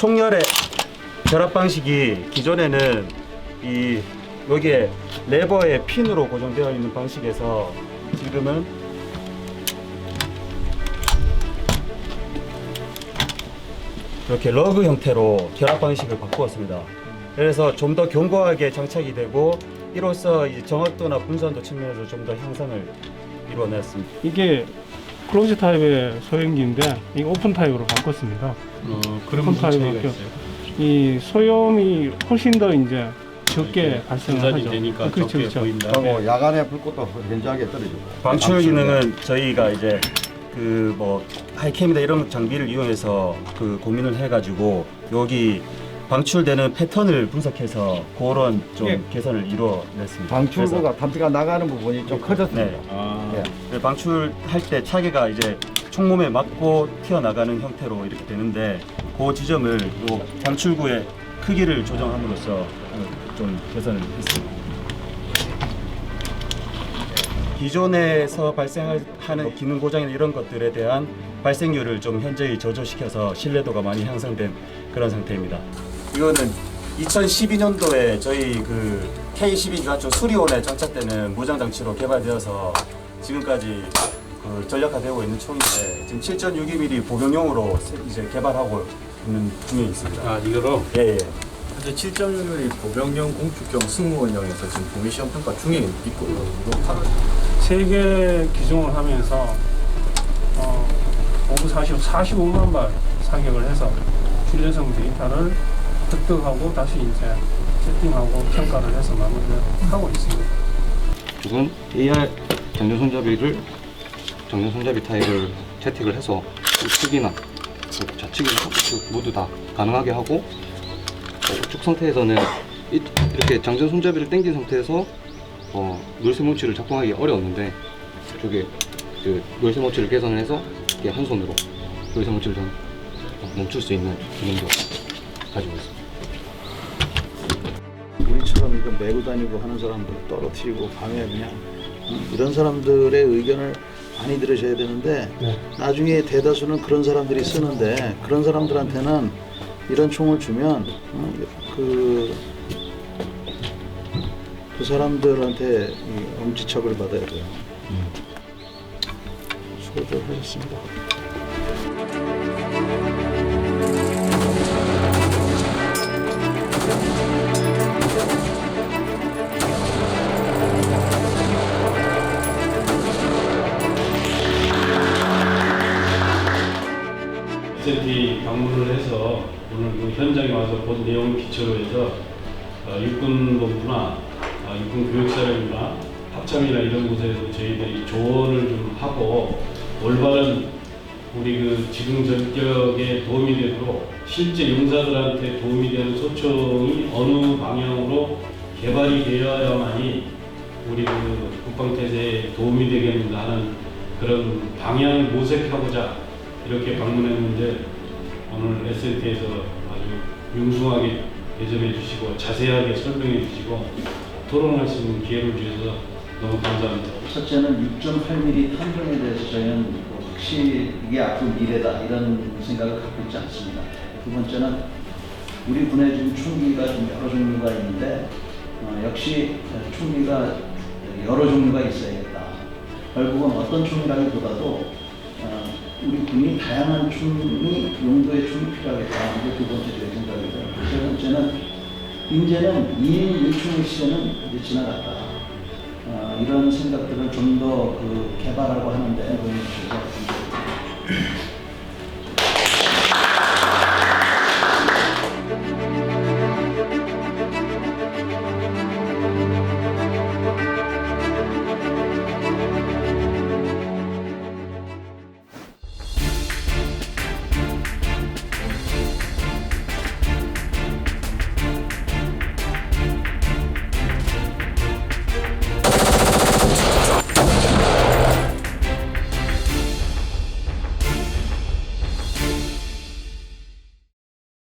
총열의 결합 방식이 기존에는 이 여기에 레버의 핀으로 고정되어 있는 방식에서 지금은 이렇게 러그 형태로 결합 방식을 바꾸었습니다. 그래서 좀 더 견고하게 장착이 되고 이로써 정확도나 분산도 측면에서 좀 더 향상을 이루어냈습니다. 이게 클로즈 타입의 소형기인데 이 오픈 타입으로 바꿨습니다. 어, 그런 오픈 무슨 차이가 타입으로 있어요? 이 소염이 훨씬 더 이제 적게 발생을 분산이 하죠. 되니까 그렇죠, 적게 그렇죠. 보인다. 그리고 야간에 불꽃도 현저하게 떨어지고 방출 기능은 저희가 이제 그 뭐 하이캠이나 이런 장비를 이용해서 그 고민을 해가지고 여기 방출되는 패턴을 분석해서 그런 좀 예. 개선을 이루어냈습니다. 방출구가 단피가 나가는 부분이 좀 커졌습니다. 네. 아, 예. 그래서 방출할 때 차계가 이제 총몸에 맞고 튀어나가는 형태로 이렇게 되는데 그 지점을 요 방출구의 크기를 조정함으로써 어, 좀 개선을 했습니다. 기존에서 발생하는 기능 고장이나 이런 것들에 대한 발생률을 좀 현저히 저조시켜서 신뢰도가 많이 향상된 그런 상태입니다. 이거는 2012년도에 저희 그 K12 기관총 수리온에 장착되는 무장 장치로 개발되어서 지금까지 그 전력화되고 있는 총인데 지금 7.62mm 보병용으로 세- 이제 개발하고 있는 중에 있습니다. 아 이거로 예, 예. 현재 7.1mm 보병용 공축형 승무원형에서 지금 동일 시험 평가 중에 있고요. 세계 기종을 하면서 어, 5부 40, 45만 발 사격을 해서 준례성 데이터를 획득하고 다시 이제 세팅하고 평가를 해서 마무리를 하고 있습니다. 지금 AR 장전 손잡이를 장전 손잡이 타입을 채택을 해서 우측이나 그 좌측이나 우측 모두 다 가능하게 하고 어, 우측 상태에서는 이- 이렇게 장전 손잡이를 당긴 상태에서 어, 뭉치를 작동하기 어려웠는데 이쪽에 그 열쇠 뭉치를 개선을 해서 이렇게 한 손으로 좀 멈출 수 있는 기능도 가지고 있습니다. 우리처럼 이거 메고 다니고 하는 사람들 떨어뜨리고 밤에 그냥 음, 이런 사람들의 의견을 많이 들으셔야 되는데 나중에 대다수는 그런 사람들이 쓰는데 그런 사람들한테는 이런 총을 주면 음, 그, 그 사람들한테 이 엄지척을 받아야 돼요. 수고들 하셨습니다. SNT 방문을 해서 오늘 그 현장에 와서 본 내용을 기초로 해서 어, 육군본부나 어, 육군교육사령부나 합참이나 이런 곳에서 저희들이 조언을 좀 하고 올바른 우리 그 지금 전격에 도움이 되도록 실제 용사들한테 도움이 되는 소총이 어느 방향으로 개발이 되어야만이 우리 그 국방태세에 도움이 되겠는가 하는 그런 방향을 모색하고자 이렇게 방문했는데 오늘 SNT에서 아주 융숭하게 대접해 주시고 자세하게 설명해 주시고 토론할 수 있는 기회를 주셔서 너무 감사합니다. 첫째는 6.8mm 탐정에 대해서 저희는 뭐 확실히 이게 앞으로 미래다 이런 생각을 갖고 있지 않습니다. 두 번째는 우리 군에 지금 총기가 좀 여러 종류가 있는데 어, 역시 총기가 여러 종류가 있어야겠다. 결국은 어떤 총이라기보다도 어, 우리 군이 다양한 총이 용도의 총이 필요하겠다. 이게 두 번째 저희 생각이고요. 세 번째는 이제는 2인 1총의 시대는 이제 지나갔다. 어, 이런 생각들을 좀 더 그 개발하고 하는데.